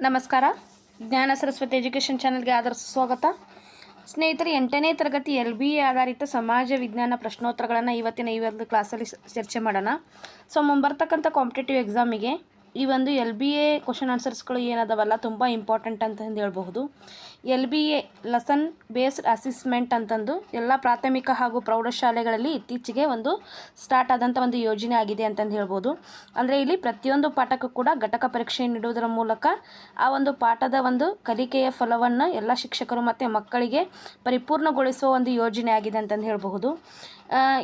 ನಮಸ್ಕಾರ. ಜ್ಞಾನ ಸರಸ್ವತಿ ಎಜುಕೇಷನ್ ಚಾನಲ್ಗೆ ಆದರ ಸ್ವಾಗತ. ಸ್ನೇಹಿತರೆ, ಎಂಟನೇ ತರಗತಿ ಎಲ್ ಬಿ ಎ ಆಧಾರಿತ ಸಮಾಜ ವಿಜ್ಞಾನ ಪ್ರಶ್ನೋತ್ತರಗಳನ್ನು ಇವತ್ತಿನ ಈ ಒಂದು ಕ್ಲಾಸಲ್ಲಿ ಚರ್ಚೆ ಮಾಡೋಣ. ಸೊ, ಮುಂಬರ್ತಕ್ಕಂಥ ಕಾಂಪಿಟೇಟಿವ್ ಎಕ್ಸಾಮಿಗೆ ಈ ಒಂದು ಎಲ್ ಬಿ ಎ ಕ್ವಶನ್ ಆನ್ಸರ್ಸ್ಗಳು ಏನದವಲ್ಲ, ತುಂಬ ಇಂಪಾರ್ಟೆಂಟ್ ಅಂತಂದು ಹೇಳ್ಬಹುದು. L B A lesson based assessment ಅಂತಂದು ಎಲ್ಲ ಪ್ರಾಥಮಿಕ ಹಾಗೂ ಪ್ರೌಢಶಾಲೆಗಳಲ್ಲಿ ಇತ್ತೀಚೆಗೆ ಒಂದು ಸ್ಟಾರ್ಟ್ ಆದಂಥ ಒಂದು ಯೋಜನೆ ಆಗಿದೆ ಅಂತಂದು ಹೇಳ್ಬೋದು. ಅಂದರೆ ಇಲ್ಲಿ ಪ್ರತಿಯೊಂದು ಪಾಠಕ್ಕೂ ಕೂಡ ಘಟಕ ಪರೀಕ್ಷೆ ನೀಡುವುದರ ಮೂಲಕ ಆ ಒಂದು ಪಾಠದ ಒಂದು ಕಲಿಕೆಯ ಫಲವನ್ನು ಎಲ್ಲ ಶಿಕ್ಷಕರು ಮತ್ತು ಮಕ್ಕಳಿಗೆ ಪರಿಪೂರ್ಣಗೊಳಿಸುವ ಒಂದು ಯೋಜನೆ ಆಗಿದೆ ಅಂತಂದು ಹೇಳಬಹುದು.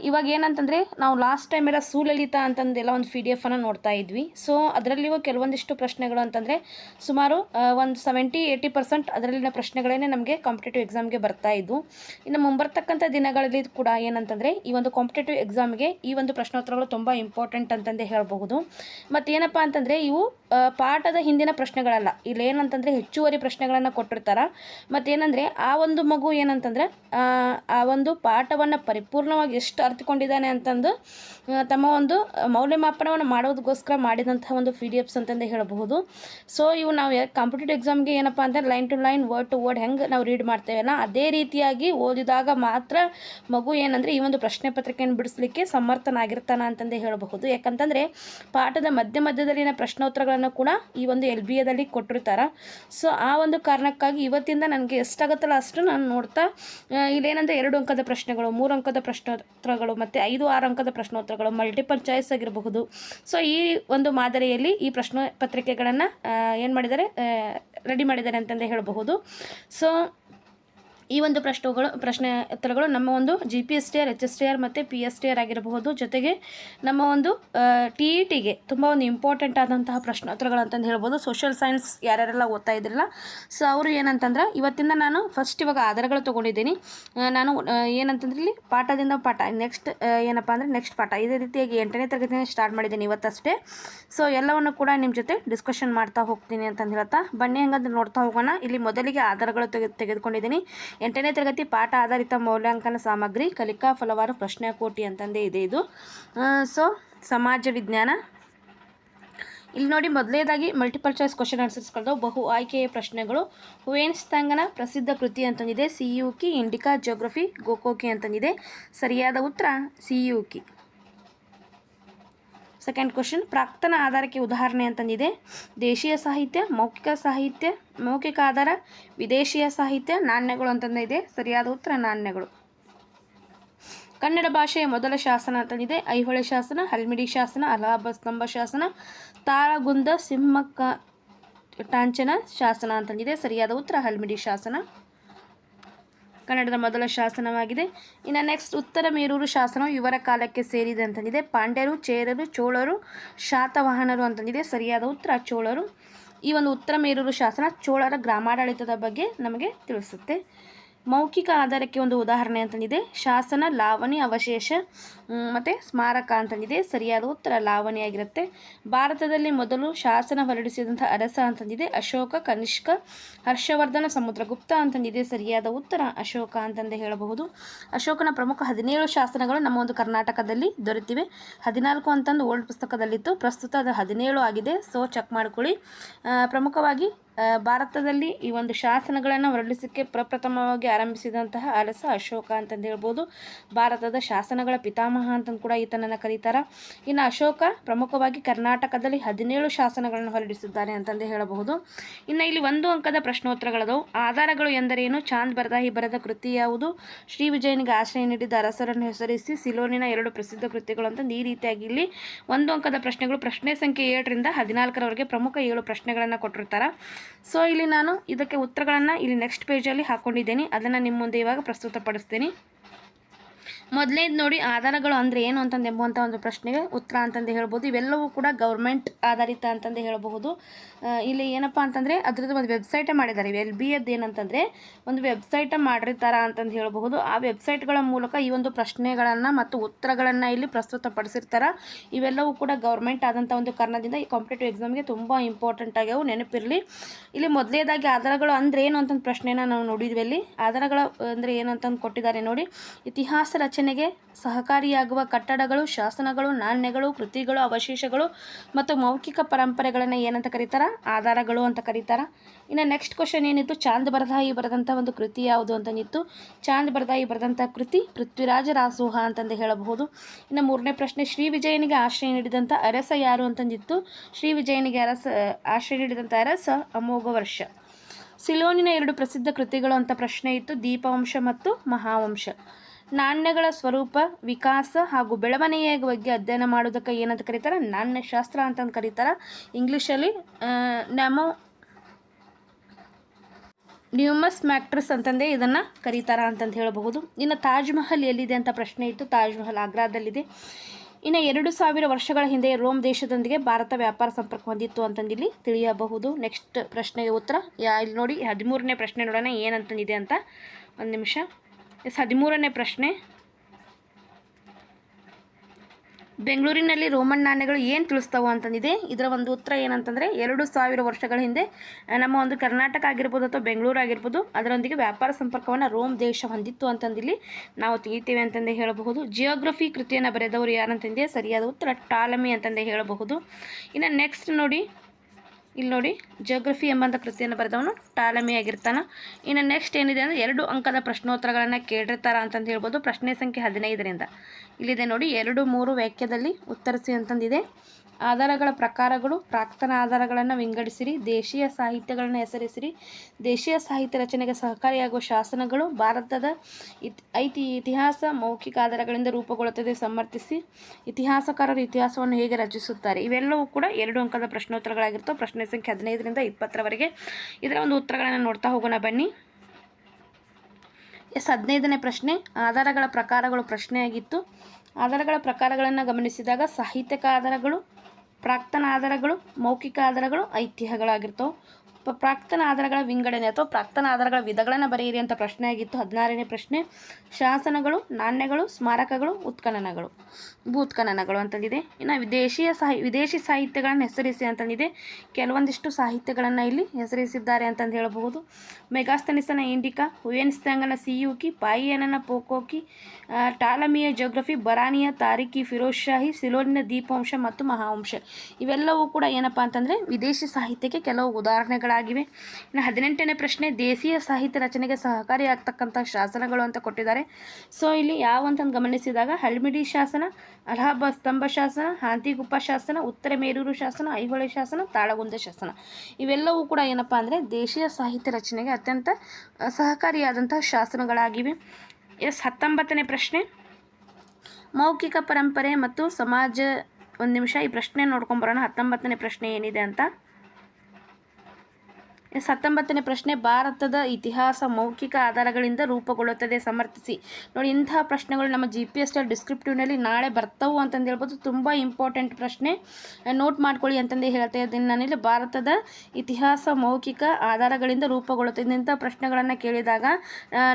ಇವಾಗ ಏನಂತಂದರೆ ನಾವು ಲಾಸ್ಟ್ ಟೈಮ್ ಎಲ್ಲ ಸುಲಲಿತ ಅಂತಂದೆಲ್ಲ ಒಂದು ಪಿ ಡಿ ಎಫನ್ನು ನೋಡ್ತಾ ಇದ್ವಿ. ಸೊ ಅದರಲ್ಲಿಯೂ ಕೆಲವೊಂದಿಷ್ಟು ಪ್ರಶ್ನೆಗಳು ಅಂತಂದರೆ ಸುಮಾರು ಒಂದು ಸೆವೆಂಟಿ ಏಯ್ಟಿ ಪರ್ಸೆಂಟ್ ಅದರಲ್ಲಿನ ಪ್ರಶ್ನೆಗಳೇ ನಮಗೆ ಕಾಂಪಿಟೇಟಿವ್ ಎಕ್ಸಾಮ್ಗೆ ಬರ್ತಾ ಇದ್ವು. ಇನ್ನು ಮುಂಬರ್ತಕ್ಕಂಥ ದಿನಗಳಲ್ಲಿ ಕೂಡ ಏನಂತಂದರೆ ಈ ಒಂದು ಕಾಂಪಿಟೇಟಿವ್ ಎಕ್ಸಾಮ್ಗೆ ಈ ಒಂದು ಪ್ರಶ್ನೋತ್ತರಗಳು ತುಂಬ ಇಂಪಾರ್ಟೆಂಟ್ ಅಂತಂದೇ ಹೇಳಬಹುದು. ಮತ್ತು ಏನಪ್ಪ ಅಂತಂದರೆ ಇವು ಪಾಠದ ಹಿಂದಿನ ಪ್ರಶ್ನೆಗಳಲ್ಲ. ಇಲ್ಲಿ ಏನಂತಂದರೆ ಹೆಚ್ಚುವರಿ ಪ್ರಶ್ನೆಗಳನ್ನು ಕೊಟ್ಟಿರ್ತಾರೆ. ಮತ್ತೇನಂದರೆ ಆ ಒಂದು ಮಗು ಏನಂತಂದರೆ ಆ, ಆ ಒಂದು ಪಾಠವನ್ನು ಪರಿಪೂರ್ಣವಾಗಿ ಎಷ್ಟು ಅರ್ಥಕೊಂಡಿದ್ದಾನೆ ಅಂತಂದು ತಮ್ಮ ಒಂದು ಮೌಲ್ಯಮಾಪನವನ್ನು ಮಾಡೋದಕ್ಕೋಸ್ಕರ ಮಾಡಿದಂಥ ಒಂದು ಪಿ ಡಿ ಎಫ್ಸ್ ಅಂತಂದು ಹೇಳಬಹುದು. ಸೊ ಇವು ನಾವು ಕಾಂಪಿಟೇಟಿವ್ ಎಕ್ಸಾಮ್ಗೆ ಏನಪ್ಪ ಅಂದರೆ line to line word to word ಹೆಂಗೆ ನಾವು ರೀಡ್ ಮಾಡ್ತೇವಲ್ಲ, ಅದೇ ರೀತಿಯಾಗಿ ಓದಿದಾಗ ಮಾತ್ರ ಮಗು ಏನಂದರೆ ಈ ಒಂದು ಪ್ರಶ್ನೆ ಪತ್ರಿಕೆಯನ್ನು ಬಿಡಿಸ್ಲಿಕ್ಕೆ ಸಮರ್ಥನಾಗಿರ್ತಾನೆ ಅಂತಂದೇ ಹೇಳಬಹುದು. ಯಾಕಂತಂದರೆ ಪಾಠದ ಮಧ್ಯ ಮಧ್ಯದಲ್ಲಿನ ಪ್ರಶ್ನೋತ್ತರಗಳನ್ನು ಕೂಡ ಈ ಒಂದು ಎಲ್ ಬಿ ಎದಲ್ಲಿ ಕೊಟ್ಟಿರ್ತಾರೆ. ಸೊ ಆ ಒಂದು ಕಾರಣಕ್ಕಾಗಿ ಇವತ್ತಿಂದ ನನಗೆ ಎಷ್ಟಾಗುತ್ತಲ್ಲ ಅಷ್ಟು ನಾನು ನೋಡ್ತಾ ಇಲ್ಲೇನಂದರೆ ಎರಡು ಅಂಕದ ಪ್ರಶ್ನೆಗಳು, ಮೂರು ಅಂಕದ ಪ್ರಶ್ನೋತ್ತರಗಳು ಮತ್ತು ಐದು ಆರು ಅಂಕದ ಪ್ರಶ್ನೋತ್ತರಗಳು ಮಲ್ಟಿಪಲ್ ಚಾಯ್ಸ್ ಆಗಿರಬಹುದು. ಸೊ ಈ ಒಂದು ಮಾದರಿಯಲ್ಲಿ ಈ ಪ್ರಶ್ನೆ ಪತ್ರಿಕೆಗಳನ್ನು ಏನು ಮಾಡಿದ್ದಾರೆ ರೆಡಿ ಮಾಡಿದ್ದಾರೆ ಅಂತಂದೇ ಹೇಳಬಹುದು. ಸೊ ಈ ಒಂದು ಪ್ರಶ್ನೆಗಳು, ಪ್ರಶ್ನೆ ಉತ್ತರಗಳು ನಮ್ಮ ಒಂದು G P S T R H S T R ಮತ್ತು ಪಿ ಎಸ್ ಟಿ ಆರ್ ಆಗಿರಬಹುದು. ಜೊತೆಗೆ ನಮ್ಮ ಒಂದು ಟಿ ಇ ಟಿಗೆ ತುಂಬ ಒಂದು ಇಂಪಾರ್ಟೆಂಟ್ ಆದಂತಹ ಪ್ರಶ್ನೋತ್ತರಗಳು ಅಂತಂದು ಹೇಳ್ಬೋದು. ಸೋಷಿಯಲ್ ಸೈನ್ಸ್ ಯಾರ್ಯಾರೆಲ್ಲ ಓದ್ತಾ ಇದ್ರಲ್ಲ ಸೊ ಅವರು ಏನಂತಂದ್ರೆ, ಇವತ್ತಿಂದ ನಾನು ಫಸ್ಟ್ ಇವಾಗ ಆಧಾರಗಳು ತೊಗೊಂಡಿದ್ದೀನಿ. ನಾನು ಏನಂತಂದ್ರೆ ಇಲ್ಲಿ ಪಾಠದಿಂದ ಪಾಠ ನೆಕ್ಸ್ಟ್ ಏನಪ್ಪ ಅಂದರೆ ನೆಕ್ಸ್ಟ್ ಪಾಠ. ಇದೇ ರೀತಿಯಾಗಿ ಎಂಟನೇ ತರಗತಿಯಿಂದ ಸ್ಟಾರ್ಟ್ ಮಾಡಿದ್ದೀನಿ ಇವತ್ತಷ್ಟೇ. ಸೊ ಎಲ್ಲವನ್ನು ಕೂಡ ನಿಮ್ಮ ಜೊತೆ ಡಿಸ್ಕಷನ್ ಮಾಡ್ತಾ ಹೋಗ್ತೀನಿ ಅಂತಂದು ಹೇಳ್ತಾ, ಬನ್ನಿ ಹಂಗಂದ್ರೆ ನೋಡ್ತಾ ಹೋಗೋಣ. ಇಲ್ಲಿ ಮೊದಲಿಗೆ ಆಧಾರಗಳು ತೆಗೆ ತೆಗೆದುಕೊಂಡಿದ್ದೀನಿ. ಎಂಟನೇ ತರಗತಿ ಪಾಠ ಆಧಾರಿತ ಮೌಲ್ಯಾಂಕನ ಸಾಮಗ್ರಿ, ಕಲಿಕಾ ಫಲವಾರು ಪ್ರಶ್ನೆ ಕೋಟಿ ಅಂತಂದೇ ಇದೆ ಇದು. ಸೊ ಸಮಾಜ ವಿಜ್ಞಾನ. ಇಲ್ಲಿ ನೋಡಿ ಮೊದಲನೇದಾಗಿ ಮಲ್ಟಿಪಲ್ ಚಾಯ್ಸ್ ಕ್ವಶನ್ ಆನ್ಸರ್ಸ್ಗಳದ್ದು ಬಹು ಆಯ್ಕೆಯ ಪ್ರಶ್ನೆಗಳು. ಹುವೇನ್ಸ್ತಾಂಗನ ಪ್ರಸಿದ್ಧ ಕೃತಿ ಅಂತಂದಿದೆ. Si Yu Ki Indica geography ಗೋಕೋಕಿ ಅಂತಂದಿದೆ. ಸರಿಯಾದ ಉತ್ತರ Si Yu Ki second question ಪ್ರಾಕ್ತನ ಆಧಾರಕ್ಕೆ ಉದಾಹರಣೆ ಅಂತಂದಿದೆ. ದೇಶೀಯ ಸಾಹಿತ್ಯ, ಮೌಖಿಕ ಸಾಹಿತ್ಯ, ಮೌಖಿಕ ಆಧಾರ, ವಿದೇಶೀಯ ಸಾಹಿತ್ಯ, ನಾಣ್ಯಗಳು ಅಂತಂದಿದೆ. ಸರಿಯಾದ ಉತ್ತರ, ನಾಣ್ಯಗಳು. ಕನ್ನಡ ಭಾಷೆಯ ಮೊದಲ ಶಾಸನ ಅಂತಂದಿದೆ. ಐಹೊಳೆ ಶಾಸನ, ಹಲ್ಮಿಡಿ ಶಾಸನ, ಅಲಹಾಬಾದ್ ಸ್ತಂಭ ಶಾಸನ, ತಾಳಗುಂದ ಸಿಂಹಕ್ಕ ಟಾಂಚನ ಶಾಸನ ಅಂತಂದಿದೆ. ಸರಿಯಾದ ಉತ್ತರ, ಹಲ್ಮಿಡಿ ಶಾಸನ. ಕನ್ನಡದ ಮೊದಲ ಶಾಸನವಾಗಿದೆ. ಇನ್ನು ನೆಕ್ಸ್ಟ್ ಉತ್ತರ ಮೇರೂರು ಶಾಸನವು ಇವರ ಕಾಲಕ್ಕೆ ಸೇರಿದೆ ಅಂತಂದಿದೆ. ಪಾಂಡ್ಯರು, ಚೇರರು, ಚೋಳರು, ಶಾತವಾಹನರು ಅಂತಂದಿದೆ. ಸರಿಯಾದ ಉತ್ತರ ಚೋಳರು. ಈ ಒಂದು ಉತ್ತರ ಮೇರೂರು ಶಾಸನ ಚೋಳರ ಗ್ರಾಮಾಡಳಿತದ ಬಗ್ಗೆ ನಮಗೆ ತಿಳಿಸುತ್ತೆ. ಮೌಖಿಕ ಆಧಾರಕ್ಕೆ ಒಂದು ಉದಾಹರಣೆ ಅಂತಂದಿದೆ. ಶಾಸನ, ಲಾವಣಿ, ಅವಶೇಷ ಮತ್ತು ಸ್ಮಾರಕ ಅಂತಂದಿದೆ. ಸರಿಯಾದ ಉತ್ತರ ಲಾವಣಿ ಆಗಿರುತ್ತೆ. ಭಾರತದಲ್ಲಿ ಮೊದಲು ಶಾಸನ ಹೊರಡಿಸಿದಂಥ ಅರಸ ಅಂತಂದಿದೆ. ಅಶೋಕ, ಕನಿಷ್ಕ, ಹರ್ಷವರ್ಧನ, ಸಮುದ್ರಗುಪ್ತ ಅಂತಂದಿದೆ. ಸರಿಯಾದ ಉತ್ತರ ಅಶೋಕ ಅಂತಂದೇ ಹೇಳಬಹುದು. ಅಶೋಕನ ಪ್ರಮುಖ ಹದಿನೇಳು ಶಾಸನಗಳು ನಮ್ಮ ಒಂದು ಕರ್ನಾಟಕದಲ್ಲಿ ದೊರೆತಿವೆ. ಹದಿನಾಲ್ಕು ಅಂತಂದು ಓಲ್ಡ್ ಪುಸ್ತಕದಲ್ಲಿತ್ತು. ಪ್ರಸ್ತುತ ಅದು ಹದಿನೇಳು ಆಗಿದೆ. ಸೊ ಚೆಕ್ ಮಾಡ್ಕೊಳ್ಳಿ. ಪ್ರಮುಖವಾಗಿ ಭಾರತದಲ್ಲಿ ಈ ಒಂದು ಶಾಸನಗಳನ್ನು ಹೊರಡಿಸಲಿಕ್ಕೆ ಪ್ರಪ್ರಥಮವಾಗಿ ಆರಂಭಿಸಿದಂತಹ ಅರಸ ಅಶೋಕ ಅಂತಂದು ಹೇಳ್ಬೋದು. ಭಾರತದ ಶಾಸನಗಳ ಪಿತಾಮಹ ಅಂತಂದು ಕೂಡ ಈತನನ್ನು ಕರೀತಾರೆ. ಇನ್ನು ಅಶೋಕ ಪ್ರಮುಖವಾಗಿ ಕರ್ನಾಟಕದಲ್ಲಿ ಹದಿನೇಳು ಶಾಸನಗಳನ್ನು ಹೊರಡಿಸಿದ್ದಾರೆ ಅಂತಂದು ಹೇಳಬಹುದು. ಇನ್ನು ಇಲ್ಲಿ ಒಂದು ಅಂಕದ ಪ್ರಶ್ನೋತ್ತರಗಳದವು. ಆಧಾರಗಳು ಎಂದರೇನು? ಚಾಂದ್ ಬರದಾಹಿ ಬರೆದ ಕೃತಿ ಯಾವುದು? ಶ್ರೀ ವಿಜಯನಿಗೆ ಆಶ್ರಯ ನೀಡಿದ ಅರಸರನ್ನು ಹೆಸರಿಸಿ ಸಿಲೋನಿನ ಎರಡು ಪ್ರಸಿದ್ಧ ಕೃತಿಗಳು ಅಂತಂದು ಈ ರೀತಿಯಾಗಿ ಇಲ್ಲಿ ಒಂದು ಅಂಕದ ಪ್ರಶ್ನೆಗಳು ಪ್ರಶ್ನೆ ಸಂಖ್ಯೆ ಏಳರಿಂದ ಹದಿನಾಲ್ಕರವರೆಗೆ ಪ್ರಮುಖ ಏಳು ಪ್ರಶ್ನೆಗಳನ್ನು ಕೊಟ್ಟಿರ್ತಾರೆ. ಸೊ ಇಲ್ಲಿ ನಾನು ಇದಕ್ಕೆ ಉತ್ತರಗಳನ್ನು ಇಲ್ಲಿ ನೆಕ್ಸ್ಟ್ ಪೇಜಲ್ಲಿ ಹಾಕ್ಕೊಂಡಿದ್ದೀನಿ ಅದನ್ನು ನಿಮ್ಮ ಮುಂದೆ ಇವಾಗ ಪ್ರಸ್ತುತಪಡಿಸ್ತೀನಿ. ಮೊದಲನೇದು ನೋಡಿ ಆಧಾರಗಳು ಅಂದರೆ ಏನು ಅಂತಂದು ಎಂಬುವಂಥ ಒಂದು ಪ್ರಶ್ನೆಗೆ ಉತ್ತರ ಅಂತಂದು ಹೇಳ್ಬೋದು. ಇವೆಲ್ಲವೂ ಕೂಡ ಗೌರ್ಮೆಂಟ್ ಆಧಾರಿತ ಅಂತಂದು ಹೇಳಬಹುದು. ಇಲ್ಲಿ ಏನಪ್ಪ ಅಂತಂದರೆ ಅದ್ರದ್ದು ಒಂದು ವೆಬ್ಸೈಟೇ ಮಾಡಿದ್ದಾರೆ. ಎಲ್ ಬಿ ಎದ್ದು ಏನಂತಂದರೆ ಒಂದು ವೆಬ್ಸೈಟ ಮಾಡಿರ್ತಾರ ಅಂತಂದು ಹೇಳಬಹುದು. ಆ ವೆಬ್ಸೈಟ್ಗಳ ಮೂಲಕ ಈ ಒಂದು ಪ್ರಶ್ನೆಗಳನ್ನು ಮತ್ತು ಉತ್ತರಗಳನ್ನು ಇಲ್ಲಿ ಪ್ರಸ್ತುತಪಡಿಸಿರ್ತಾರೆ. ಇವೆಲ್ಲವೂ ಕೂಡ ಗೌರ್ಮೆಂಟ್ ಆದಂಥ ಒಂದು ಕಾರಣದಿಂದ ಈ ಕಾಂಪಿಟೇಟಿವ್ ಎಕ್ಸಾಮ್ಗೆ ತುಂಬ ಇಂಪಾರ್ಟೆಂಟ್ ಆಗ್ಯಾವು ನೆನಪಿರಲಿ. ಇಲ್ಲಿ ಮೊದಲೇದಾಗಿ ಆಧಾರಗಳು ಅಂದರೆ ಏನು ಅಂತಂದು ಪ್ರಶ್ನೆನ ನಾವು ನೋಡಿದ್ವಿ ಇಲ್ಲಿ ಆಧಾರಗಳ ಅಂದರೆ ಏನು ಅಂತಂದು ಕೊಟ್ಟಿದ್ದಾರೆ ನೋಡಿ. ಇತಿಹಾಸ ರಚನೆ ರಚನೆಗೆ ಸಹಕಾರಿಯಾಗುವ ಕಟ್ಟಡಗಳು, ಶಾಸನಗಳು, ನಾಣ್ಯಗಳು, ಕೃತಿಗಳು, ಅವಶೇಷಗಳು ಮತ್ತು ಮೌಖಿಕ ಪರಂಪರೆಗಳನ್ನು ಏನಂತ ಕರೀತಾರ? ಆಧಾರಗಳು ಅಂತ ಕರೀತಾರ. ಇನ್ನು ನೆಕ್ಸ್ಟ್ ಕ್ವಶನ್ ಏನಿತ್ತು? ಚಾಂದ್ ಬರದಾಯಿ ಬರೆದಂಥ ಒಂದು ಕೃತಿ ಯಾವುದು ಅಂತಂದಿತ್ತು ಚಾಂದ್ ಬರದಾಯಿ ಬರೆದಂಥ ಕೃತಿ ಪೃಥ್ವಿರಾಜ ರಾಸೋಹ ಅಂತಂದು ಹೇಳಬಹುದು. ಇನ್ನು ಮೂರನೇ ಪ್ರಶ್ನೆ, ಶ್ರೀ ವಿಜಯನಿಗೆ ಆಶ್ರಯ ನೀಡಿದಂಥ ಅರಸ ಯಾರು ಅಂತಂದಿತ್ತು? ಶ್ರೀ ವಿಜಯನಿಗೆ ಅರಸ, ಆಶ್ರಯ ನೀಡಿದಂಥ ಅರಸ ಅಮೋಘ ವರ್ಷ ಸಿಲೋನಿನ ಎರಡು ಪ್ರಸಿದ್ಧ ಕೃತಿಗಳು ಅಂತ ಪ್ರಶ್ನೆ ಇತ್ತು. ದೀಪವಂಶ ಮತ್ತು ಮಹಾವಂಶ. ನಾಣ್ಯಗಳ ಸ್ವರೂಪ, ವಿಕಾಸ ಹಾಗೂ ಬೆಳವಣಿಗೆಯ ಬಗ್ಗೆ ಅಧ್ಯಯನ ಮಾಡೋದಕ್ಕೆ ಏನಂತ ಕರೀತಾರೆ? ನಾಣ್ಯಶಾಸ್ತ್ರ ಅಂತಂದು ಕರೀತಾರೆ. ಇಂಗ್ಲೀಷಲ್ಲಿ ನ್ಯಾಮೋ ನ್ಯೂಮಸ್ ಮ್ಯಾಕ್ಟ್ರಸ್ ಅಂತಂದೇ ಇದನ್ನು ಕರೀತಾರ ಅಂತಂದು ಹೇಳಬಹುದು. ಇನ್ನು ತಾಜ್ ಮಹಲ್ ಎಲ್ಲಿದೆ ಅಂತ ಪ್ರಶ್ನೆ ಇತ್ತು. ತಾಜ್ ಮಹಲ್ ಆಗ್ರಾದಲ್ಲಿದೆ. ಇನ್ನು ಎರಡು ಸಾವಿರ ವರ್ಷಗಳ ಹಿಂದೆ ರೋಮ್ ದೇಶದೊಂದಿಗೆ ಭಾರತ ವ್ಯಾಪಾರ ಸಂಪರ್ಕ ಹೊಂದಿತ್ತು ಅಂತಂದಿಲ್ಲಿ ತಿಳಿಯಬಹುದು. ನೆಕ್ಸ್ಟ್ ಪ್ರಶ್ನೆಗೆ ಉತ್ತರ. ಯಾ, ಇಲ್ಲಿ ನೋಡಿ, ಹದಿಮೂರನೇ ಪ್ರಶ್ನೆ ನೋಡೋಣ ಏನಂತಂದಿದೆ ಅಂತ. ಒಂದು ನಿಮಿಷ. ಎಸ್, ಹದಿಮೂರನೇ ಪ್ರಶ್ನೆ. ಬೆಂಗಳೂರಿನಲ್ಲಿ ರೋಮನ್ ನಾಣ್ಯಗಳು ಏನು ತಿಳಿಸ್ತಾವೆ ಅಂತಂದಿದೆ. ಇದರ ಒಂದು ಉತ್ತರ ಏನಂತಂದರೆ, ಎರಡು ಸಾವಿರ ವರ್ಷಗಳ ಹಿಂದೆ ನಮ್ಮ ಒಂದು ಕರ್ನಾಟಕ ಆಗಿರ್ಬೋದು ಅಥವಾ ಬೆಂಗಳೂರು ಆಗಿರ್ಬೋದು, ಅದರೊಂದಿಗೆ ವ್ಯಾಪಾರ ಸಂಪರ್ಕವನ್ನು ರೋಮ್ ದೇಶ ಹೊಂದಿತ್ತು ಅಂತಂದಿಲ್ಲಿ ನಾವು ತಿಳಿತೇವೆ ಅಂತಂದೇ ಹೇಳಬಹುದು. ಜಿಯೋಗ್ರಫಿ ಕೃತಿಯನ್ನು ಬರೆದವರು ಯಾರಂತಂದೇ, ಸರಿಯಾದ ಉತ್ತರ ಟಾಲಮಿ ಅಂತಂದೇ ಹೇಳಬಹುದು. ಇನ್ನು ನೆಕ್ಸ್ಟ್ ನೋಡಿ ಇಲ್ಲಿ ನೋಡಿ ಜಿಯೋಗ್ರಫಿ ಎಂಬಂಥ ಕೃತಿಯನ್ನು ಬರೆದವನು ಟಾಲಮಿ ಆಗಿರ್ತಾನೆ. ಇನ್ನು ನೆಕ್ಸ್ಟ್ ಏನಿದೆ ಅಂದರೆ, ಎರಡು ಅಂಕದ ಪ್ರಶ್ನೋತ್ತರಗಳನ್ನು ಕೇಳಿರ್ತಾರ ಅಂತಂದು ಹೇಳ್ಬೋದು. ಪ್ರಶ್ನೆ ಸಂಖ್ಯೆ ಹದಿನೈದರಿಂದ. ಇಲ್ಲಿದೆ ನೋಡಿ, ಎರಡು, ಮೂರು ವಾಕ್ಯದಲ್ಲಿ ಉತ್ತರಿಸಿ ಅಂತಂದಿದೆ. ಆಧಾರಗಳ ಪ್ರಕಾರಗಳು, ಪ್ರಾಕ್ತನ ಆಧಾರಗಳನ್ನು ವಿಂಗಡಿಸಿರಿ, ದೇಶೀಯ ಸಾಹಿತ್ಯಗಳನ್ನು ಹೆಸರಿಸಿರಿ. ದೇಶೀಯ ಸಾಹಿತ್ಯ ರಚನೆಗೆ ಸಹಕಾರಿಯಾಗುವ ಶಾಸನಗಳು ಭಾರತದ ಇತ್, ಐತಿ, ಇತಿಹಾಸ, ಮೌಖಿಕ ಆಧಾರಗಳಿಂದ ರೂಪುಗೊಳ್ಳುತ್ತದೆ ಸಮರ್ಥಿಸಿ ಇತಿಹಾಸಕಾರರು ಇತಿಹಾಸವನ್ನು ಹೇಗೆ ರಚಿಸುತ್ತಾರೆ? ಇವೆಲ್ಲವೂ ಕೂಡ ಎರಡು ಅಂಕದ ಪ್ರಶ್ನೋತ್ತರಗಳಾಗಿರ್ತವೆ. ಪ್ರಶ್ನೆ ಸಂಖ್ಯೆ ಹದಿನೈದರಿಂದ ಇಪ್ಪತ್ತರವರೆಗೆ ಇದರ ಒಂದು ಉತ್ತರಗಳನ್ನು ನೋಡ್ತಾ ಹೋಗೋಣ ಬನ್ನಿ. ಎಸ್, ಹದಿನೈದನೇ ಪ್ರಶ್ನೆ. ಆಧಾರಗಳ ಪ್ರಕಾರಗಳು ಪ್ರಶ್ನೆಯಾಗಿತ್ತು. ಆಧಾರಗಳ ಪ್ರಕಾರಗಳನ್ನು ಗಮನಿಸಿದಾಗ ಸಾಹಿತ್ಯಕ ಆಧಾರಗಳು ಪ್ರಾಕ್ತನ ಆಧಾರಗಳು ಮೌಖಿಕ ಆಧಾರಗಳು ಐತಿಹ್ಯಗಳಾಗಿರ್ತವೆ. ಪ್ರಾಕ್ತನ ಆಧಾರಗಳ ವಿಂಗಡಣೆ ಅಥವಾ ಪ್ರಾಕ್ತನ ಆಧಾರಗಳ ವಿಧಗಳನ್ನು ಬರೆಯಿರಿ ಅಂತ ಪ್ರಶ್ನೆ ಆಗಿತ್ತು. ಹದಿನಾರನೇ ಪ್ರಶ್ನೆ. ಶಾಸನಗಳು, ನಾಣ್ಯಗಳು, ಸ್ಮಾರಕಗಳು, ಉತ್ಖನನಗಳು. ಭೂತ್ಖನನಗಳು ಅಂತಂದಿದೆ. ಇನ್ನು ವಿದೇಶೀಯ ಸಾಹಿ, ವಿದೇಶಿ ಸಾಹಿತ್ಯಗಳನ್ನು ಹೆಸರಿಸಿ ಅಂತಂದಿದೆ. ಕೆಲವೊಂದಿಷ್ಟು ಸಾಹಿತ್ಯಗಳನ್ನು ಇಲ್ಲಿ ಹೆಸರಿಸಿದ್ದಾರೆ ಅಂತಂದು ಹೇಳಬಹುದು. ಮೆಗಾಸ್ತನಿಸನ ಇಂಡಿಕಾ ಯು ಸಿಯುಕಿ, ಪಾಯಿಯನನ ಪೋಕೋಕಿ ಟಾಲಮಿಯ ಜೋಗ್ರಫಿ, ಬರಾನಿಯ ತಾರಿಕಿ ಫಿರೋಜ್ ಶಾಹಿ ಸಿಲೋನಿನ ದೀಪವಂಶ ಮತ್ತು ಮಹಾವಂಶ. ಇವೆಲ್ಲವೂ ಕೂಡ ಏನಪ್ಪ ಅಂತಂದರೆ ವಿದೇಶಿ ಸಾಹಿತ್ಯಕ್ಕೆ ಕೆಲವು ಉದಾಹರಣೆಗಳಾಗಿವೆ ಇನ್ನು ಹದಿನೆಂಟನೇ ಪ್ರಶ್ನೆ, ದೇಶೀಯ ಸಾಹಿತ್ಯ ರಚನೆಗೆ ಸಹಕಾರಿಯಾಗ್ತಕ್ಕಂಥ ಶಾಸನಗಳು ಅಂತ ಕೊಟ್ಟಿದ್ದಾರೆ. ಸೊ, ಇಲ್ಲಿ ಯಾವ ಅಂತ ಗಮನಿಸಿದಾಗ ಹಳ್ಮಿಡಿ ಶಾಸನ, ಅಲಹಾಬಾದ್ ಸ್ತಂಭ ಶಾಸನ, ಹಾಂತಿಗುಪ್ಪ ಶಾಸನ, ಉತ್ತರ ಮೇರೂರು ಶಾಸನ, ಐಹೊಳೆ ಶಾಸನ, ತಾಳಗುಂದ ಶಾಸನ. ಇವೆಲ್ಲವೂ ಕೂಡ ಏನಪ್ಪ ಅಂದರೆ ದೇಶೀಯ ಸಾಹಿತ್ಯ ರಚನೆಗೆ ಅತ್ಯಂತ ಸಹಕಾರಿಯಾದಂತಹ ಶಾಸನಗಳಾಗಿವೆ. ಎಸ್, ಹತ್ತೊಂಬತ್ತನೇ ಪ್ರಶ್ನೆ. ಮೌಖಿಕ ಪರಂಪರೆ ಮತ್ತು ಸಮಾಜ, ಒಂದು ನಿಮಿಷ ಈ ಪ್ರಶ್ನೆ ನೋಡ್ಕೊಂಬರೋಣ ಹತ್ತೊಂಬತ್ತನೇ ಪ್ರಶ್ನೆ ಏನಿದೆ ಅಂತ. ಎಸ್ ಹತ್ತೊಂಬತ್ತನೇ ಪ್ರಶ್ನೆ ಭಾರತದ ಇತಿಹಾಸ ಮೌಖಿಕ ಆಧಾರಗಳಿಂದ ರೂಪುಗೊಳ್ಳುತ್ತದೆ. ಸಮರ್ಥಿಸಿ. ನೋಡಿ ಇಂತಹ ಪ್ರಶ್ನೆಗಳು ನಮ್ಮ ಜಿ ಪಿ ಎಸ್ ಡಿಸ್ಕ್ರಿಪ್ಟಿವ್ನಲ್ಲಿ ನಾಳೆ ಬರ್ತವು ಅಂತಂದು ಹೇಳ್ಬೋದು. ತುಂಬ ಇಂಪಾರ್ಟೆಂಟ್ ಪ್ರಶ್ನೆ. ನೋಟ್ ಮಾಡ್ಕೊಳ್ಳಿ ಅಂತಂದು ಹೇಳ್ತಾ ಇದ್ದೀನಿ ನಾನಿಲ್ಲಿ. ಭಾರತದ ಇತಿಹಾಸ ಮೌಖಿಕ ಆಧಾರಗಳಿಂದ ರೂಪುಗೊಳ್ಳುತ್ತದೆ ಇಂಥ ಪ್ರಶ್ನೆಗಳನ್ನು ಕೇಳಿದಾಗ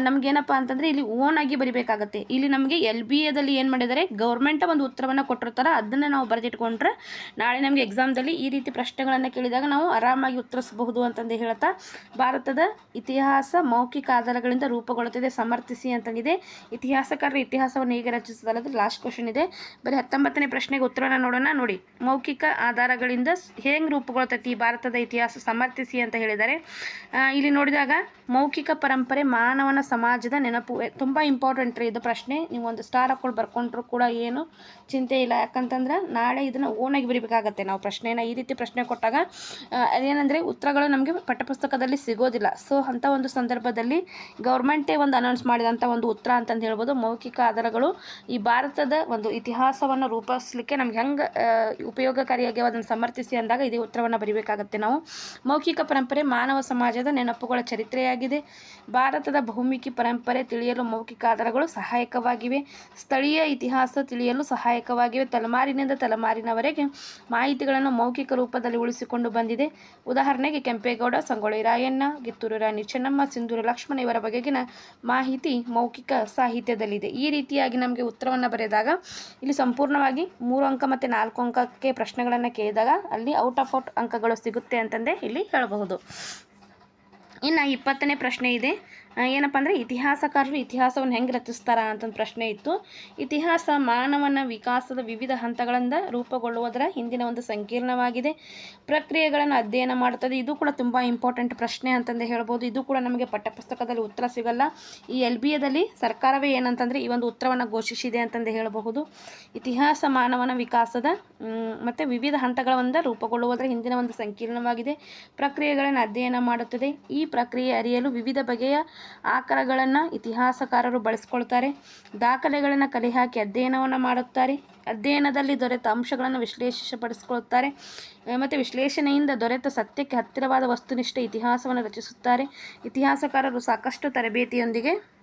ನಮಗೇನಪ್ಪ ಅಂತಂದರೆ ಇಲ್ಲಿ ಓನ್ ಆಗಿ ಬರಿಬೇಕಾಗತ್ತೆ. ಇಲ್ಲಿ ನಮಗೆ ಎಲ್ ಬಿ ಎದಲ್ಲಿ ಏನು ಮಾಡಿದರೆ ಗೌರ್ಮೆಂಟ್ ಒಂದು ಉತ್ತರವನ್ನು ಕೊಟ್ಟಿರ್ತಾರೆ. ಅದನ್ನು ನಾವು ಬರೆದಿಟ್ಕೊಂಡ್ರೆ ನಾಳೆ ನಮಗೆ ಎಕ್ಸಾಮ್ದಲ್ಲಿ ಈ ರೀತಿ ಪ್ರಶ್ನೆಗಳನ್ನು ಕೇಳಿದಾಗ ನಾವು ಆರಾಮಾಗಿ ಉತ್ತರಿಸಬಹುದು ಅಂತಂದು ಹೇಳ್ತಾ, ಭಾರತದ ಇತಿಹಾಸ ಮೌಖಿಕ ಆಧಾರಗಳಿಂದ ರೂಪುಗೊಳ್ಳುತ್ತದೆ, ಸಮರ್ಥಿಸಿ ಅಂತಂದಿದೆ ಇತಿಹಾಸಕಾರರು ಇತಿಹಾಸವನ್ನು ಹೇಗೆ ರಚಿಸೋದಲ್ಲ ಅದು ಲಾಸ್ಟ್ ಕ್ವಶನ್ ಇದೆ. ಬರೀ ಹತ್ತೊಂಬತ್ತನೇ ಪ್ರಶ್ನೆಗೆ ಉತ್ತರನ ನೋಡೋಣ, ನೋಡಿ. ಮೌಖಿಕ ಆಧಾರಗಳಿಂದ ಹೇಗೆ ರೂಪುಗೊಳ್ತೈತಿ ಭಾರತದ ಇತಿಹಾಸ ಸಮರ್ಥಿಸಿ ಅಂತ ಹೇಳಿದ್ದಾರೆ. ಇಲ್ಲಿ ನೋಡಿದಾಗ, ಮೌಖಿಕ ಪರಂಪರೆ ಮಾನವನ ಸಮಾಜದ ನೆನಪು. ತುಂಬಾ ಇಂಪಾರ್ಟೆಂಟ್ ರೀ ಇದು ಪ್ರಶ್ನೆ. ನೀವು ಒಂದು ಸ್ಟಾರ್ ಹಾಕೊಂಡು ಬರ್ಕೊಂಡ್ರು ಕೂಡ ಏನು ಚಿಂತೆ ಇಲ್ಲ. ಯಾಕಂತಂದ್ರೆ ನಾಳೆ ಇದನ್ನು ಓನಾಗಿ ಬರಿಬೇಕಾಗತ್ತೆ. ನಾವು ಪ್ರಶ್ನೆನ ಈ ರೀತಿ ಪ್ರಶ್ನೆ ಕೊಟ್ಟಾಗ ಅದೇನಂದರೆ ಉತ್ತರಗಳು ನಮಗೆ ಪಠ್ಯಪುಸ್ತಕದಲ್ಲಿ ಸಿಗೋದಿಲ್ಲ. ಸೊ ಅಂಥ ಒಂದು ಸಂದರ್ಭದಲ್ಲಿ ಗೌರ್ಮೆಂಟೇ ಒಂದು ಅನೌನ್ಸ್ ಮಾಡಿದಂಥ ಒಂದು ಉತ್ತರ ಅಂತಂದು ಹೇಳ್ಬೋದು. ಮೌಖಿಕ ಆಧಾರಗಳು ಈ ಭಾರತದ ಒಂದು ಇತಿಹಾಸವನ್ನು ರೂಪಿಸಲಿಕ್ಕೆ ನಮ್ಗೆ ಹೆಂಗೆ ಉಪಯೋಗಕಾರಿಯಾಗಿ ಅದನ್ನು ಸಮರ್ಥಿಸಿ ಅಂದಾಗ ಇದೇ ಉತ್ತರವನ್ನು ಬರೀಬೇಕಾಗತ್ತೆ ನಾವು. ಮೌಖಿಕ ಪರಂಪರೆ ಮಾನವ ಸಮಾಜದ ನೆನಪುಗಳ ಚರಿತ್ರೆಯಾಗಿದೆ. ಭಾರತದ ಬಹುಮುಖಿ ಪರಂಪರೆ ತಿಳಿಯಲು ಮೌಖಿಕ ಆಧಾರಗಳು ಸಹಾಯಕವಾಗಿವೆ. ಸ್ಥಳೀಯ ಇತಿಹಾಸ ತಿಳಿಯಲು ಸಹಾಯಕವಾಗಿವೆ. ತಲೆಮಾರಿನಿಂದ ತಲೆಮಾರಿನವರೆಗೆ ಮಾಹಿತಿಗಳನ್ನು ಮೌಖಿಕ ರೂಪದಲ್ಲಿ ಉಳಿಸಿಕೊಂಡು ಬಂದಿದೆ. ಉದಾಹರಣೆಗೆ ಕೆಂಪೇಗೌಡ ಸಂಗೊಳ್ಳಿ ರಾಯಣ್ಣ ಕಿತ್ತೂರು ರಾಣಿ ಚೆನ್ನಮ್ಮ, ಸಿಂಧೂರು ಲಕ್ಷ್ಮಣ ಇವರ ಬಗೆಗಿನ ಮಾಹಿತಿ ಮೌಖಿಕ ಸಾಹಿತ್ಯದಲ್ಲಿದೆ. ಈ ರೀತಿಯಾಗಿ ನಮಗೆ ಉತ್ತರವನ್ನು ಬರೆದಾಗ, ಇಲ್ಲಿ ಸಂಪೂರ್ಣವಾಗಿ ಮೂರು ಅಂಕ ಮತ್ತು ನಾಲ್ಕು ಅಂಕಕ್ಕೆ ಪ್ರಶ್ನೆಗಳನ್ನು ಕೇಳಿದಾಗ ಅಲ್ಲಿ ಔಟ್ ಆಫ್ ಔಟ್ ಅಂಕಗಳು ಸಿಗುತ್ತೆ ಅಂತಂದೇ ಇಲ್ಲಿ ಹೇಳಬಹುದು. ಇನ್ನು ಇಪ್ಪತ್ತನೇ ಪ್ರಶ್ನೆ ಇದೆ. ಏನಪ್ಪ ಅಂದರೆ ಇತಿಹಾಸಕಾರರು ಇತಿಹಾಸವನ್ನು ಹೆಂಗೆ ರಚಿಸ್ತಾರ ಅಂತಂದು ಪ್ರಶ್ನೆ ಇತ್ತು. ಇತಿಹಾಸ ಮಾನವನ ವಿಕಾಸದ ವಿವಿಧ ಹಂತಗಳಿಂದ ರೂಪುಗೊಳ್ಳುವುದರ ಹಿಂದಿನ ಒಂದು ಸಂಕೀರ್ಣವಾಗಿದೆ. ಪ್ರಕ್ರಿಯೆಗಳನ್ನು ಅಧ್ಯಯನ ಮಾಡುತ್ತದೆ. ಇದು ಕೂಡ ತುಂಬ ಇಂಪಾರ್ಟೆಂಟ್ ಪ್ರಶ್ನೆ ಅಂತಂದು ಹೇಳ್ಬೋದು. ಇದು ಕೂಡ ನಮಗೆ ಪಠ್ಯಪುಸ್ತಕದಲ್ಲಿ ಉತ್ತರ ಸಿಗಲ್ಲ. ಈ ಎಲ್ ಬಿ ಎದಲ್ಲಿ ಸರ್ಕಾರವೇ ಏನಂತಂದರೆ ಈ ಒಂದು ಉತ್ತರವನ್ನು ಘೋಷಿಸಿದೆ ಅಂತಂದು ಹೇಳಬಹುದು. ಇತಿಹಾಸ ಮಾನವನ ವಿಕಾಸದ ಮತ್ತು ವಿವಿಧ ಹಂತಗಳಿಂದ ರೂಪುಗೊಳ್ಳುವುದರ ಹಿಂದಿನ ಒಂದು ಸಂಕೀರ್ಣವಾಗಿದೆ. ಪ್ರಕ್ರಿಯೆಗಳನ್ನು ಅಧ್ಯಯನ ಮಾಡುತ್ತದೆ. ಈ ಪ್ರಕ್ರಿಯೆ ಅರಿಯಲು ವಿವಿಧ ಬಗೆಯ ಆಕಾರಗಳನ್ನು ಇತಿಹಾಸಕಾರರು ಬಳಸ್ಕೊಳ್ತಾರೆ. ದಾಖಲೆಗಳನ್ನು ಕಲೆ ಹಾಕಿ ಅಧ್ಯಯನವನ್ನು ಮಾಡುತ್ತಾರೆ. ಅಧ್ಯಯನದಲ್ಲಿ ದೊರೆತ ಅಂಶಗಳನ್ನು ವಿಶ್ಲೇಷಿಸಪಡಿಸಿಕೊಳ್ಳುತ್ತಾರೆ. ಮತ್ತು ವಿಶ್ಲೇಷಣೆಯಿಂದ ದೊರೆತ ಸತ್ಯಕ್ಕೆ ಹತ್ತಿರವಾದ ವಸ್ತುನಿಷ್ಠ ಇತಿಹಾಸವನ್ನು ರಚಿಸುತ್ತಾರೆ. ಇತಿಹಾಸಕಾರರು ಸಾಕಷ್ಟು ತರಬೇತಿಯೊಂದಿಗೆ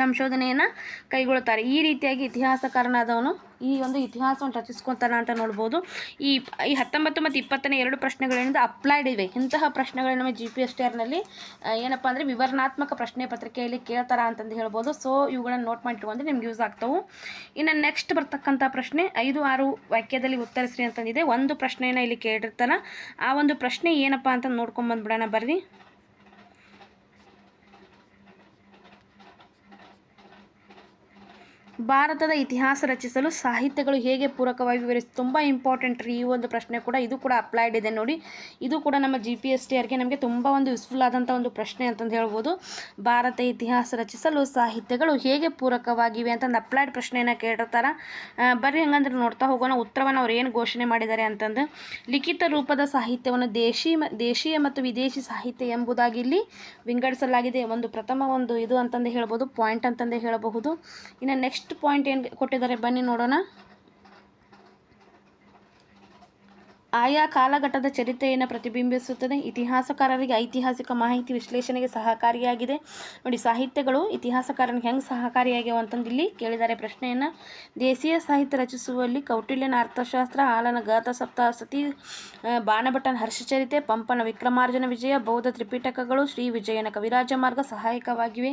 ಸಂಶೋಧನೆಯನ್ನು ಕೈಗೊಳ್ಳುತ್ತಾರೆ. ಈ ರೀತಿಯಾಗಿ ಇತಿಹಾಸಕಾರನಾದವನು ಈ ಒಂದು ಇತಿಹಾಸವನ್ನು ರಚಿಸ್ಕೊತಾನ ಅಂತ ನೋಡ್ಬೋದು. ಈ ಈ ಹತ್ತೊಂಬತ್ತು ಮತ್ತು ಇಪ್ಪತ್ತನೇ ಎರಡು ಪ್ರಶ್ನೆಗಳಿಂದ ಅಪ್ಲೈಡ್ ಇವೆ. ಇಂತಹ ಪ್ರಶ್ನೆಗಳು ನಮ್ಮ ಜಿ ಪಿ ಎಸ್ ಟಿ ಆರ್ನಲ್ಲಿ ಏನಪ್ಪ ಅಂದರೆ ವಿವರಣಾತ್ಮಕ ಪ್ರಶ್ನೆ ಪತ್ರಿಕೆಯಲ್ಲಿ ಕೇಳ್ತಾರ ಅಂತಂದು ಹೇಳ್ಬೋದು. ಸೊ ಇವುಗಳನ್ನು ನೋಟ್ ಮಾಡಿಟ್ಕೊಂಡ್ರೆ ನಿಮ್ಗೆ ಯೂಸ್ ಆಗ್ತವೆ. ಇನ್ನು ನೆಕ್ಸ್ಟ್ ಬರ್ತಕ್ಕಂಥ ಪ್ರಶ್ನೆ ಐದು ಆರು ವಾಕ್ಯದಲ್ಲಿ ಉತ್ತರಿಸ್ರಿ ಅಂತಂದಿದೆ. ಒಂದು ಪ್ರಶ್ನೆಯನ್ನು ಇಲ್ಲಿ ಕೇಳಿರ್ತಾರ ಆ ಒಂದು ಪ್ರಶ್ನೆ ಏನಪ್ಪ ಅಂತ ನೋಡ್ಕೊಂಬಂದ್ಬಿಡೋಣ ಬರ್ರಿ. ಭಾರತದ ಇತಿಹಾಸ ರಚಿಸಲು ಸಾಹಿತ್ಯಗಳು ಹೇಗೆ ಪೂರಕವಾಗಿ ವಿವರಿಸಿ ತುಂಬ ಇಂಪಾರ್ಟೆಂಟ್ ರೀ. ಈ ಒಂದು ಪ್ರಶ್ನೆ ಕೂಡ, ಇದು ಕೂಡ ಅಪ್ಲೈಡ್ ಇದೆ ನೋಡಿ. ಇದು ಕೂಡ ನಮ್ಮ ಜಿ ಪಿ ಎಸ್ ಟಿ ಆರ್ಗೆ ನಮಗೆ ತುಂಬ ಒಂದು ಯೂಸ್ಫುಲ್ ಆದಂಥ ಒಂದು ಪ್ರಶ್ನೆ ಅಂತಂದು ಹೇಳ್ಬೋದು. ಭಾರತ ಇತಿಹಾಸ ರಚಿಸಲು ಸಾಹಿತ್ಯಗಳು ಹೇಗೆ ಪೂರಕವಾಗಿವೆ ಅಂತಂದು ಅಪ್ಲೈಡ್ ಪ್ರಶ್ನೆಯನ್ನು ಕೇಳಿರ್ತಾರೆ ಬರೀ ಬರ್ರಿ ಹಂಗಂದ್ರೆ ನೋಡ್ತಾ ಹೋಗೋಣ ಉತ್ತರವನ್ನು ಅವ್ರು ಏನು ಘೋಷಣೆ ಮಾಡಿದ್ದಾರೆ ಅಂತಂದು. ಲಿಖಿತ ರೂಪದ ಸಾಹಿತ್ಯವನ್ನು ದೇಶೀ ದೇಶೀಯ ಮತ್ತು ವಿದೇಶಿ ಸಾಹಿತ್ಯ ಎಂಬುದಾಗಿ ಇಲ್ಲಿ ವಿಂಗಡಿಸಲಾಗಿದೆ. ಒಂದು ಪ್ರಥಮ ಒಂದು ಇದು ಅಂತಂದು ಹೇಳ್ಬೋದು ಪಾಯಿಂಟ್ ಅಂತಂದೇ ಹೇಳಬಹುದು. ಇನ್ನು ನೆಕ್ಸ್ಟ್ ಪಾಯಿಂಟ್ ಏನು ಕೊಟ್ಟಿದ್ದಾರೆ ಬನ್ನಿ ನೋಡೋಣ. ಆಯಾ ಕಾಲಘಟ್ಟದ ಚರಿತ್ರೆಯನ್ನು ಪ್ರತಿಬಿಂಬಿಸುತ್ತದೆ. ಇತಿಹಾಸಕಾರರಿಗೆ ಐತಿಹಾಸಿಕ ಮಾಹಿತಿ ವಿಶ್ಲೇಷಣೆಗೆ ಸಹಕಾರಿಯಾಗಿದೆ. ನೋಡಿ, ಸಾಹಿತ್ಯಗಳು ಇತಿಹಾಸಕಾರನಿಗೆ ಹೆಂಗೆ ಸಹಕಾರಿಯಾಗ್ಯಾವ ಅಂತಂದು ಇಲ್ಲಿ ಕೇಳಿದ್ದಾರೆ ಪ್ರಶ್ನೆಯನ್ನು. ದೇಶೀಯ ಸಾಹಿತ್ಯ ರಚಿಸುವಲ್ಲಿ ಕೌಟಿಲ್ಯನ ಅರ್ಥಶಾಸ್ತ್ರ, ಆಲನ ಗಾತ ಸಪ್ತಾಸತಿ ಬಾಣಭಟ್ಟನ ಹರ್ಷಚರಿತೆ, ಪಂಪನ ವಿಕ್ರಮಾರ್ಜುನ ವಿಜಯ, ಬೌದ್ಧ ತ್ರಿಪಿಟಕಗಳು ಶ್ರೀ ವಿಜಯನ ಕವಿರಾಜ ಮಾರ್ಗ ಸಹಾಯಕವಾಗಿವೆ.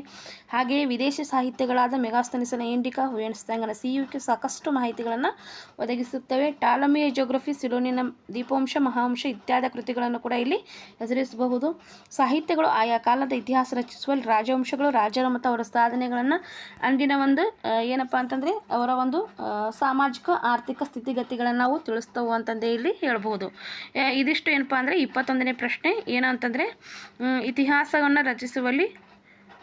ಹಾಗೆಯೇ ವಿದೇಶಿ ಸಾಹಿತ್ಯಗಳಾದ ಮೆಗಾಸ್ತನಿಸನ ಇಂಡಿಕಾ ಯು ಸಿಯುಕೆ ಸಾಕಷ್ಟು ಮಾಹಿತಿಗಳನ್ನು ಒದಗಿಸುತ್ತವೆ. ಟಾಲಮಿಯ ಜೋಗ್ರಫಿ ಸಿಲೋನಿನ ದೀಪವಂಶ, ಮಹಾವಂಶ ಇತ್ಯಾದಿ ಕೃತಿಗಳನ್ನು ಕೂಡ ಇಲ್ಲಿ ಹೆಸರಿಸಬಹುದು. ಸಾಹಿತ್ಯಗಳು ಆಯಾ ಕಾಲದ ಇತಿಹಾಸ ರಚಿಸುವಲ್ಲಿ ರಾಜವಂಶಗಳು, ರಾಜರು ಮತ್ತು ಅವರ ಸಾಧನೆಗಳನ್ನು ಅಂದಿನ ಒಂದು ಏನಪ್ಪ ಅಂತಂದರೆ ಅವರ ಒಂದು ಸಾಮಾಜಿಕ, ಆರ್ಥಿಕ ಸ್ಥಿತಿಗತಿಗಳನ್ನು ನಾವು ತಿಳಿಸ್ತವು ಅಂತಂದೇ ಇಲ್ಲಿ ಹೇಳ್ಬೋದು ಇದಿಷ್ಟು ಏನಪ್ಪ ಅಂದರೆ ಇಪ್ಪತ್ತೊಂದನೇ ಪ್ರಶ್ನೆ. ಏನು ಅಂತಂದರೆ ಇತಿಹಾಸವನ್ನು ರಚಿಸುವಲ್ಲಿ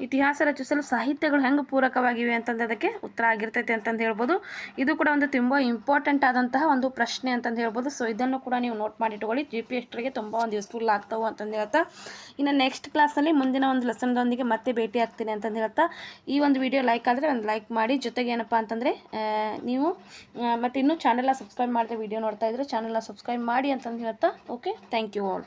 ಇತಿಹಾಸ ರಚಿಸಲು ಸಾಹಿತ್ಯಗಳು ಹೆಂಗೆ ಪೂರಕವಾಗಿವೆ ಅಂತಂದು ಅದಕ್ಕೆ ಉತ್ತರ ಆಗಿರ್ತೈತೆ ಅಂತಂದು ಹೇಳ್ಬೋದು. ಇದು ಕೂಡ ಒಂದು ತುಂಬ ಇಂಪಾರ್ಟೆಂಟ್ ಆದಂತಹ ಒಂದು ಪ್ರಶ್ನೆ ಅಂತಂದು ಹೇಳ್ಬೋದು. ಸೊ ಇದನ್ನು ಕೂಡ ನೀವು ನೋಟ್ ಮಾಡಿ ಇಟ್ಕೊಳ್ಳಿ. ಜಿ ಪಿ ಎಸ್ಟ್ರಿಗೆ ತುಂಬ ಒಂದು ಯೂಸ್ಫುಲ್ ಆಗ್ತಾವೆ ಅಂತಂದು ಹೇಳ್ತಾ. ಇನ್ನು ನೆಕ್ಸ್ಟ್ ಕ್ಲಾಸಲ್ಲಿ ಮುಂದಿನ ಒಂದು ಲೆಸನ್ದೊಂದಿಗೆ ಮತ್ತೆ ಭೇಟಿ ಆಗ್ತೀನಿ ಅಂತಂದು ಹೇಳ್ತಾ. ಈ ಒಂದು ವಿಡಿಯೋ ಲೈಕ್ ಆದರೆ ಒಂದು ಲೈಕ್ ಮಾಡಿ. ಜೊತೆಗೆ ಏನಪ್ಪ ಅಂತಂದರೆ ನೀವು ಮತ್ತು ಇನ್ನೂ ಚಾನೆಲ್ನ ಸಬ್ಸ್ಕ್ರೈಬ್ ಮಾಡಿದ್ರೆ ವಿಡಿಯೋ ನೋಡ್ತಾ ಇದ್ರೆ ಚಾನೆಲ್ನ ಸಬ್ಸ್ಕ್ರೈಬ್ ಮಾಡಿ ಅಂತಂದು ಹೇಳ್ತಾ. Okay thank you all